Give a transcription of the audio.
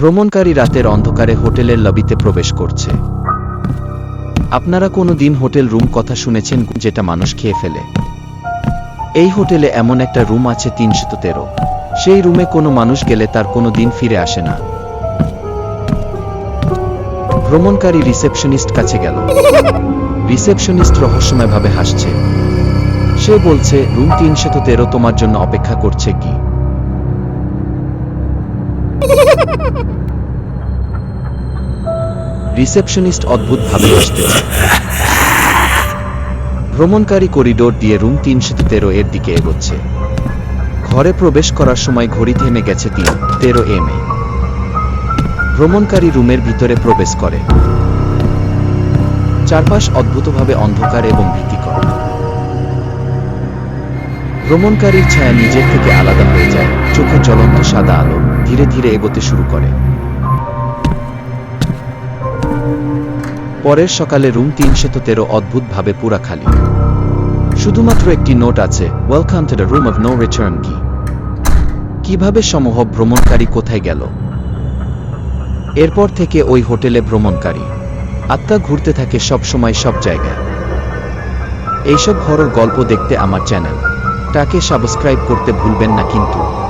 ভ্রমণকারী রাতের অন্ধকারে হোটেলের লবিতে প্রবেশ করছে। আপনারা কোনো দিন হোটেল রুম কথা শুনেছেন যেটা মানুষ খেয়ে ফেলে? এই হোটেলে এমন একটা রুম আছে তিনশত তেরো। সেই রুমে কোনো মানুষ গেলে তার কোনো দিন ফিরে আসে না। ভ্রমণকারী রিসেপশনিস্ট কাছে গেল। রিসেপশনিস্ট রহস্যময়ভাবে হাসছে। সে বলছে, রুম তিনশত তেরো তোমার জন্য অপেক্ষা করছে কি? রিসেপশনিস্ট অদ্ভুতভাবে হাসতেছে ভ্রমণকারী করিডোর দিয়ে রুম তিনশত তেরো এর দিকে এগোচ্ছে। ঘরে প্রবেশ করার সময় ঘড়ি থেমে গেছে তিন, তেরো এম এ। ভ্রমণকারী রুমের ভিতরে প্রবেশ করে। চারপাশ অদ্ভুতভাবে অন্ধকার এবং ভীতিকর। ভ্রমণকারীর ছায়া নিজের থেকে আলাদা হয়ে যায়। চোখে জ্বলন্ত সাদা আলো। ধীরে ধীরে এগোতে শুরু করে। পরের সকালে রুম তিনশত তেরো অদ্ভুতভাবে পুরা খালি। শুধুমাত্র একটি নোট আছে welcome to the room of no return কি কীভাবে সমূহ ভ্রমণকারী কোথায় গেল? এরপর থেকে ওই হোটেলে ভ্রমণকারী। আত্মা ঘুরতে থাকে সব সময় সব জায়গায়। এইসব হরর গল্প দেখতে আমার চ্যানেল টাকে সাবস্ক্রাইব করতে ভুলবেন না কিন্তু।